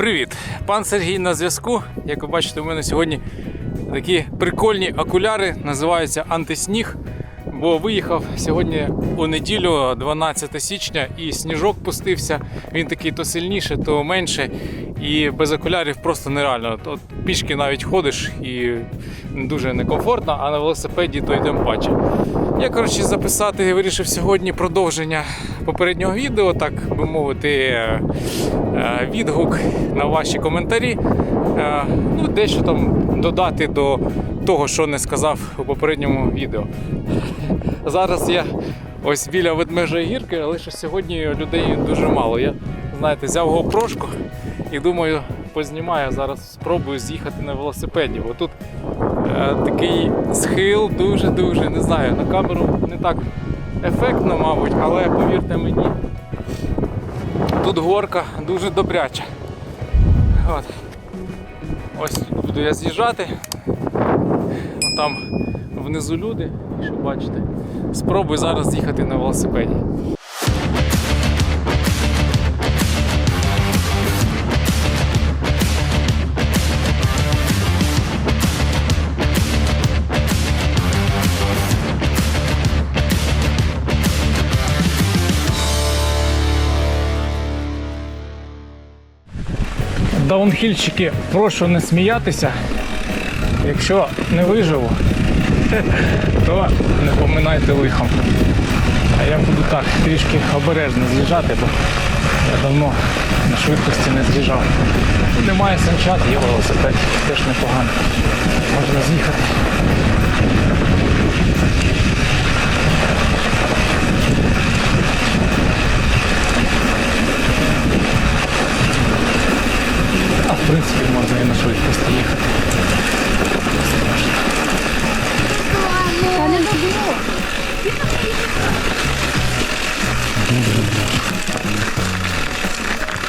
Привіт! Пан Сергій на зв'язку. Як ви бачите, у мене сьогодні такі прикольні окуляри, називаються антисніг. Бо виїхав сьогодні у неділю, 12 січня, і сніжок пустився. Він такий то сильніше, то менше. І без окулярів просто нереально. От, пішки навіть ходиш і дуже некомфортно, а на велосипеді то йдемо паче. Я коротше записати вирішив сьогодні продовження попереднього відео, так би мовити, е, е, відгук на ваші коментарі. Е, Ну, дещо там додати до того, що не сказав у попередньому відео. Зараз я ось біля ведмежої гірки, але що сьогодні людей дуже мало. Я, знаєте, взяв GoPro і думаю, познімаю зараз, спробую з'їхати на велосипеді. Бо тут такий схил дуже-дуже, не знаю, на камеру не так ефектно, мабуть, але повірте мені, тут горка дуже добряча. От. Ось буду я з'їжджати. Там внизу люди, що бачите. Спробую зараз з'їхати на велосипеді. Даунхільщики, прошу не сміятися. Якщо не виживу, то не поминайте лихом. А я буду так трішки обережно з'їжджати, бо я давно на швидкості не з'їжджав. Немає санчат, є велосипед, теж непогано. Можна з'їхати. А в принципі можна і на швидкості їхати. Та не.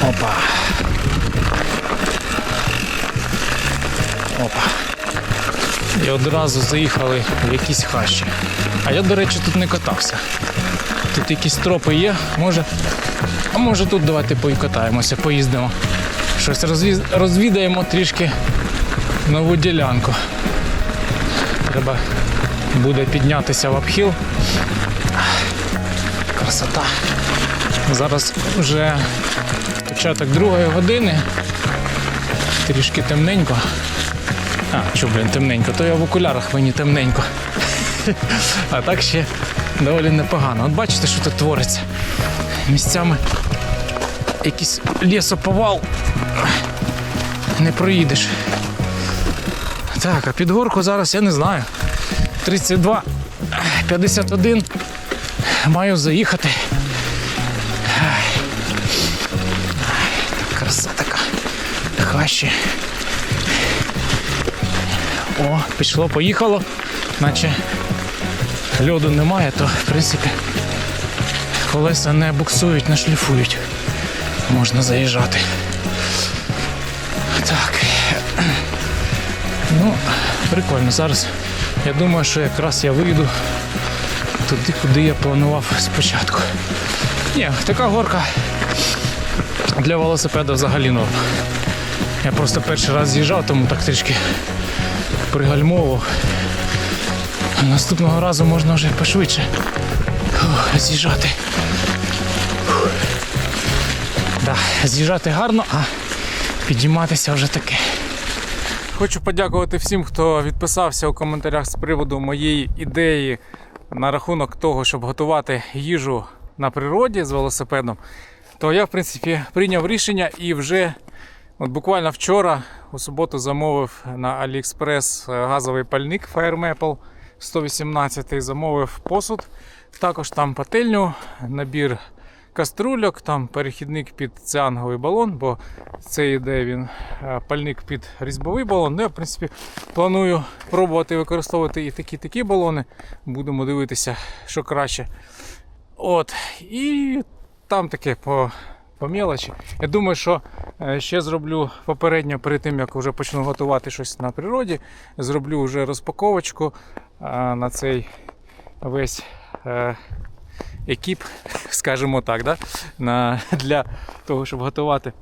Опа. Опа. І одразу заїхали в якісь хащі. А я, до речі, тут не катався. Тут якісь тропи є, може. А може тут давайте покатаємося, поїздимо. Щось розвіз... розвідаємо трішки нову ділянку. Треба буде піднятися в обхіл. Красота. Зараз вже початок другої години. Трішки темненько. А, що, блін, темненько, то я в окулярах мені темненько. А так ще доволі непогано. От бачите, що тут твориться. Місцями якийсь лісоповал. Не проїдеш. Так, а під горку зараз я не знаю. 32, 51. Маю заїхати. Так, краса така. Хащі. О, пішло, поїхало. Наче льоду немає, то в принципі колеса не буксують, не шліфують. Можна заїжджати. Так. Ну, прикольно. Зараз я думаю, що якраз я вийду туди, куди я планував спочатку. Ні, така горка для велосипеда взагалі норм. Я просто перший раз з'їжджав, тому так трішки пригальмовував. Наступного разу можна вже пошвидше з'їжджати. Да, з'їжджати гарно, а підійматися вже таке. Хочу подякувати всім, хто відписався у коментарях з приводу моєї ідеї на рахунок того, щоб готувати їжу на природі з велосипедом. То я, в принципі, прийняв рішення і вже от буквально вчора, у суботу, замовив на AliExpress газовий пальник Fire Maple 118 замовив посуд. Також там пательню, набір каструльок, там перехідник під цианговий балон, бо це йде він е, пальник під різьбовий балон. Ну, я, в принципі, планую пробувати використовувати і такі такі балони. Будемо дивитися, що краще. От. І там таке по, по мелочі. Я думаю, що е, ще зроблю попередньо перед тим, як вже почну готувати щось на природі. Зроблю вже розпаковочку е, на цей весь. Екіп, скажімо так, да? на, для того, щоб готувати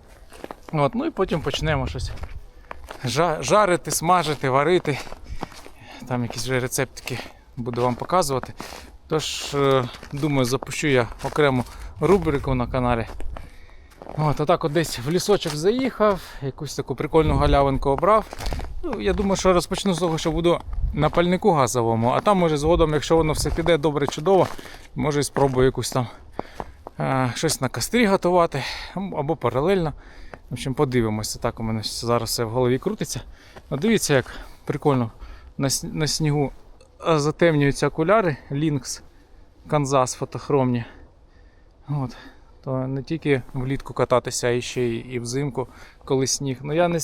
От, ну і потім почнемо щось жарити, смажити, варити. Там якісь вже рецептики буду вам показувати. Тож, е, думаю, запущу я окрему рубрику на каналі. От, отак от десь в лісочок заїхав, якусь таку прикольну галявинку обрав. Ну, я думаю, що розпочну з того, що буду на пальнику газовому, а там може згодом, якщо воно все піде добре, чудово, може і спробую якусь там е, щось на кострі готувати або паралельно. В общем, подивимося. Так у мене зараз все в голові крутиться. Ну, дивіться, як прикольно на, на снігу е, затемнюються окуляри Lynx Канзас фотохромні. От. То не тільки влітку кататися, а ще й і взимку, коли сніг. Ну я не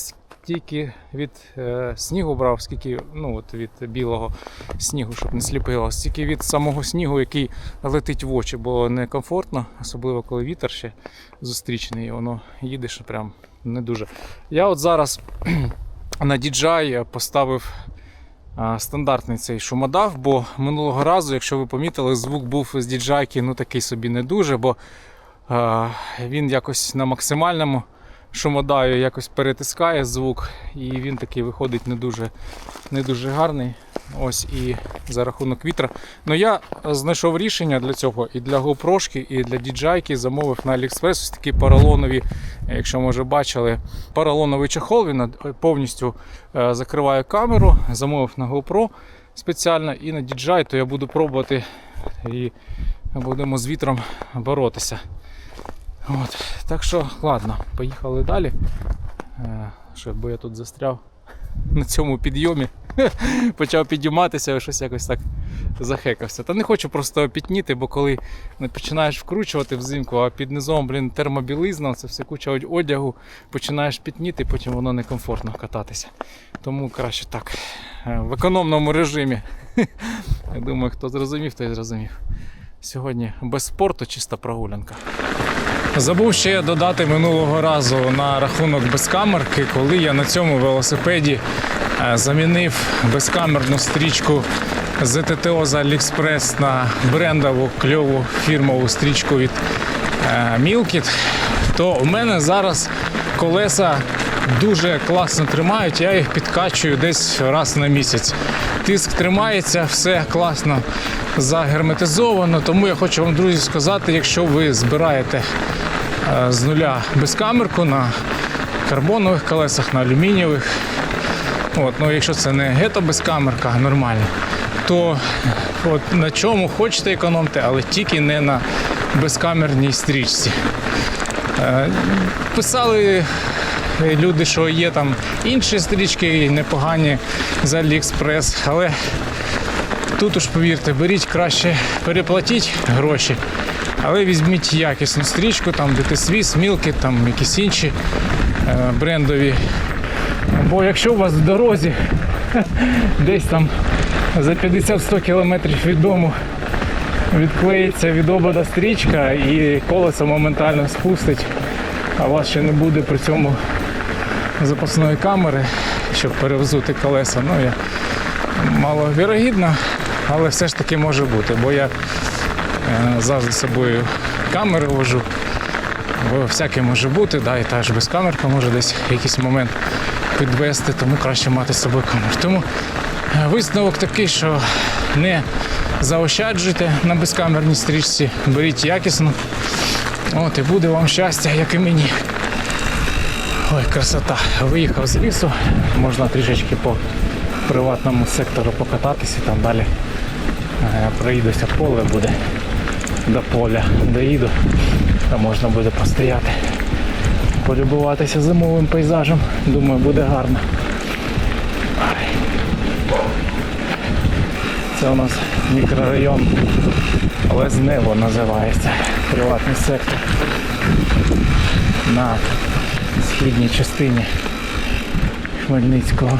стільки від е, снігу брав, скільки ну, от від білого снігу, щоб не сліпило, стільки від самого снігу, який летить в очі, бо некомфортно, особливо коли вітер ще зустрічний, і воно їдеш прям не дуже. Я от зараз на DJI поставив стандартний цей шумодав, бо минулого разу, якщо ви помітили, звук був з DJI ну такий собі не дуже, бо він якось на максимальному шумодаві якось перетискає звук, і він такий виходить не дуже, не дуже гарний. Ось і за рахунок вітра. Ну я знайшов рішення для цього і для GoPro, і для DJI замовив на AliExpress ось такі поролонові, якщо може бачили, поролоновий чехол. Він е, повністю е, закриває камеру. Замовив на GoPro спеціально і на DJI, то я буду пробувати і будемо з вітром боротися. От. Так що, ладно, поїхали далі. Е, Що, бо я тут застряв на цьому підйомі. Почав підійматися, щось якось так захекався. Та не хочу просто пітніти, бо коли починаєш вкручувати взимку, а під низом, блін, термобілизна, це все куча одягу, починаєш пітніти, потім воно некомфортно кататися. Тому краще так. е, В економному режимі. Я думаю, хто зрозумів, той зрозумів. Сьогодні без спорту чиста прогулянка. Забув ще додати минулого разу на рахунок безкамерки, коли я на цьому велосипеді е, замінив безкамерну стрічку ZTO з AliExpress на брендову кльову фірмову стрічку від е, Milkit, то у мене зараз колеса дуже класно тримають, я їх підкачую десь раз на місяць. Тиск тримається, все класно загерметизовано. Тому я хочу вам, друзі, сказати, якщо ви збираєте з нуля безкамерку на карбонових колесах, на алюмінієвих. От, ну, якщо це не гето безкамерка, а нормальна, то от, на чому хочете економте, але тільки не на безкамерній стрічці. Е, Писали люди, що є там інші стрічки непогані з AliExpress, але тут уж повірте, беріть краще переплатіть гроші, але візьміть якісну стрічку, там DT-Swiss, Milky, там якісь інші е, брендові. Бо якщо у вас в дорозі десь там за 50-100 кілометрів від дому відклеїться від обода стрічка і колесо моментально спустить, а у вас ще не буде при цьому запасної камери, щоб перевзути колеса. Ну, я маловірогідно, але все ж таки може бути, бо я завжди з собою камери вожу. Бо всяке може бути, да, і та ж безкамерка може десь якийсь момент підвести, тому краще мати з собою камеру. Тому е, висновок такий, що не заощаджуйте на безкамерній стрічці, беріть якісно. От і буде вам щастя, як і мені. Ой, красота. Виїхав з лісу, можна трішечки по приватному сектору покататися, там далі е, проїдуся поле буде до поля, доїду, то можна буде постояти, полюбуватися зимовим пейзажем. Думаю, буде гарно. Це у нас мікрорайон Лезнево називається. Приватний сектор. На східній частині Хмельницького.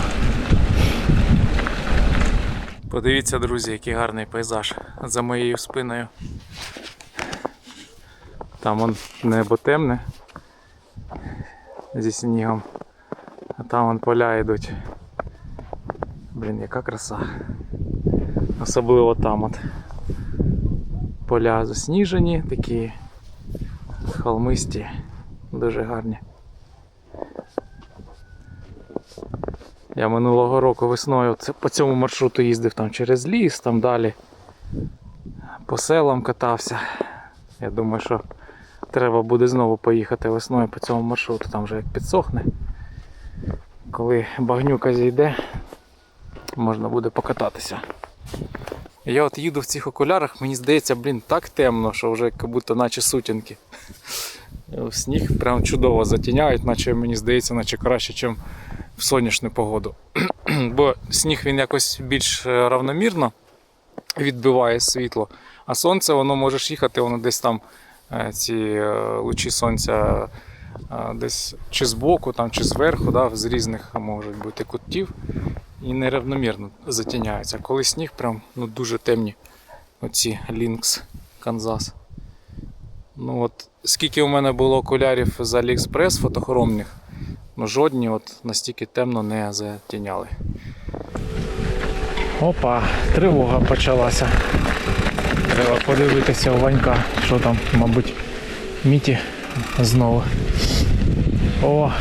Подивіться, друзі, який гарний пейзаж за моєю спиною. Там он небо темне зі снігом, а там вон поля йдуть. Блін, яка краса. Особливо там от. Поля засніжені, такі холмисті, дуже гарні. Я минулого року весною по цьому маршруту їздив там через ліс, там далі. По селам катався. Я думаю, що треба буде знову поїхати весною по цьому маршруту, там вже як підсохне. Коли багнюка зійде, можна буде покататися. Я от їду в цих окулярах, мені здається, блін, так темно, що вже як будто наче сутінки. Сніг прям чудово затіняють, наче мені здається, наче краще, ніж в сонячну погоду. Бо сніг він якось більш е, равномірно відбиває світло, а сонце воно можеш їхати, воно десь там е, ці е, лучі сонця е, десь чи збоку, там, чи зверху, да, з різних можуть бути кутів і нерівномірно затіняються. Коли сніг прям ну, дуже темні оці Lynx Канзас. Ну от скільки у мене було окулярів з AliExpress фотохромних, ну жодні от настільки темно не затіняли. Опа, тривога почалася. Треба подивитися у Ванька, що там, мабуть, Міті знову. О,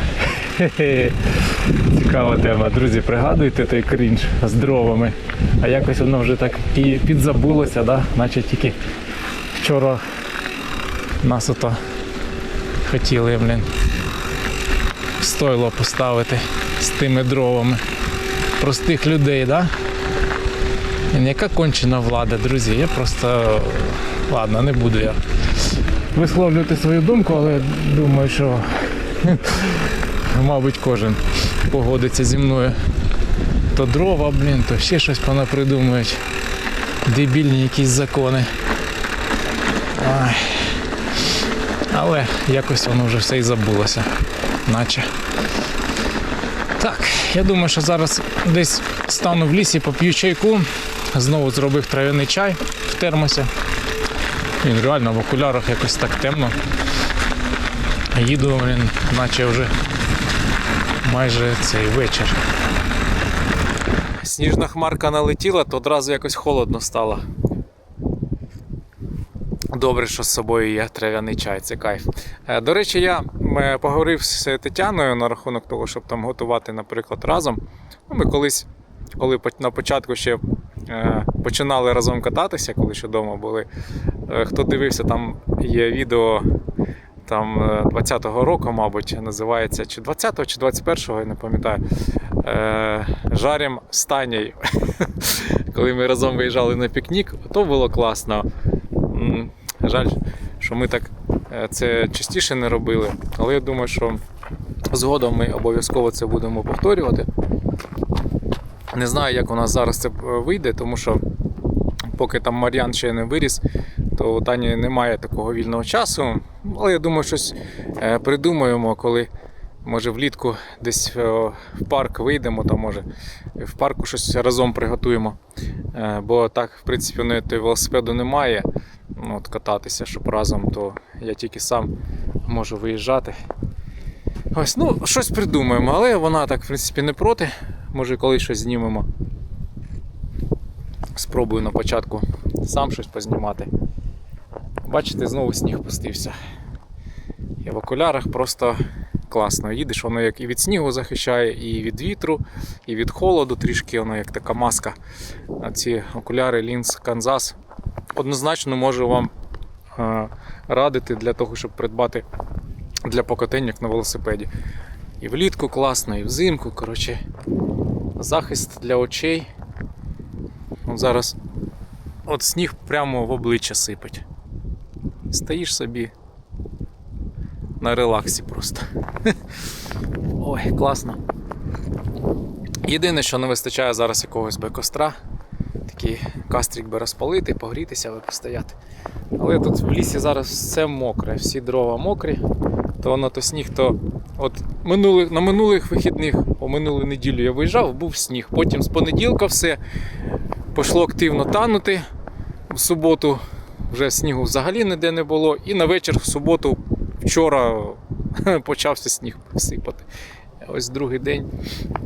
хе-хе. Цікава тема. Друзі, пригадуєте той крінж з дровами. А якось воно вже так і підзабулося, да? наче тільки вчора нас ото хотіли, блін, стойло поставити з тими дровами. Простих людей, да? Яка кончена влада, друзі. Я просто. Ладно, не буду я висловлювати свою думку, але думаю, що мабуть кожен погодиться зі мною. То дрова, блін, то ще щось понапридумують. Дебільні якісь закони. Ай. Але якось воно вже все і забулося. Наче. Так, я думаю, що зараз десь стану в лісі, поп'ю чайку. Знову зробив трав'яний чай в термосі. Він реально в окулярах якось так темно. Їду, блін, наче вже майже цей вечір. Сніжна хмарка налетіла, то одразу якось холодно стало. Добре, що з собою є трав'яний чай, це кайф. Е, До речі, я м, поговорив з Тетяною на рахунок того, щоб там готувати, наприклад, разом. Ну, Ми колись, коли на початку ще е, починали разом кататися, коли ще вдома були. е, Хто дивився, там є відео там е, 20-го року, мабуть, називається чи 20-го, чи 21-го, я не пам'ятаю. Е, Жарім з Танею. Коли ми разом виїжджали на пікнік, то було класно. Жаль, що ми так е, це частіше не робили, але я думаю, що згодом ми обов'язково це будемо повторювати. Не знаю, як у нас зараз це е, вийде, тому що поки там Мар'ян ще не виріс, то у Тані немає такого вільного часу. Але я думаю, щось е, придумаємо, коли може влітку десь е, в парк вийдемо, то може в парку щось разом приготуємо. Бо так, в принципі, у неї велосипеду немає. Ну, от кататися, щоб разом, то я тільки сам можу виїжджати. Ось, ну, щось придумаємо, але вона так, в принципі, не проти. Може, колись щось знімемо. Спробую на початку сам щось познімати. Бачите, знову сніг пустився. Я в окулярах просто класно. Їдеш, воно як і від снігу захищає, і від вітру, і від холоду трішки, воно як така маска. А ці окуляри Lins Kansas однозначно можу вам е, радити для того, щоб придбати для покатання як на велосипеді. І влітку класно, і взимку. Коротше, захист для очей. От зараз от сніг прямо в обличчя сипить. Стоїш собі на релаксі просто. Ой, класно. Єдине, що не вистачає зараз якогось би костра. Такий кастрик би розпалити, погрітися, постояти. Але тут в лісі зараз все мокре, всі дрова мокрі, то воно то сніг, то от минулих, на минулих вихідних, у минулу неділю я виїжджав, був сніг. Потім з понеділка все пішло активно танути. В суботу вже снігу взагалі ніде не було. І на вечір в суботу вчора почався сніг сипати. Ось другий день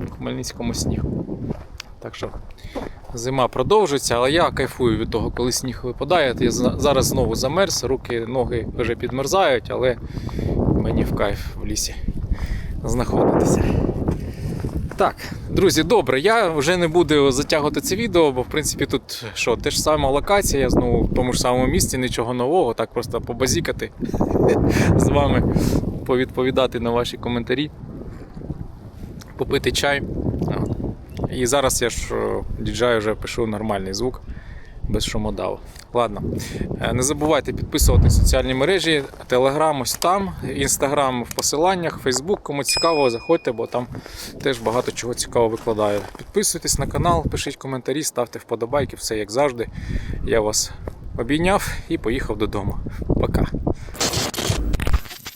в Хмельницькому сніг. Так що зима продовжується, але я кайфую від того, коли сніг випадає. Я зараз знову замерз, руки, ноги вже підмерзають, але мені в кайф в лісі знаходитися. Так, друзі, добре, я вже не буду затягувати це відео, бо в принципі тут що, те ж сама локація, я знову в тому ж самому місці, нічого нового, так просто побазікати з вами, повідповідати на ваші коментарі, попити чай. І зараз я ж е, діджаю вже пишу нормальний звук без шумодаву. Ладно, Е, не забувайте підписувати соціальні мережі, Телеграм ось там, Інстаграм в посиланнях, Фейсбук. Кому цікаво, заходьте, бо там теж багато чого цікавого викладаю. Підписуйтесь на канал, пишіть коментарі, ставте вподобайки, все як завжди. Я вас обійняв і поїхав додому. Пока.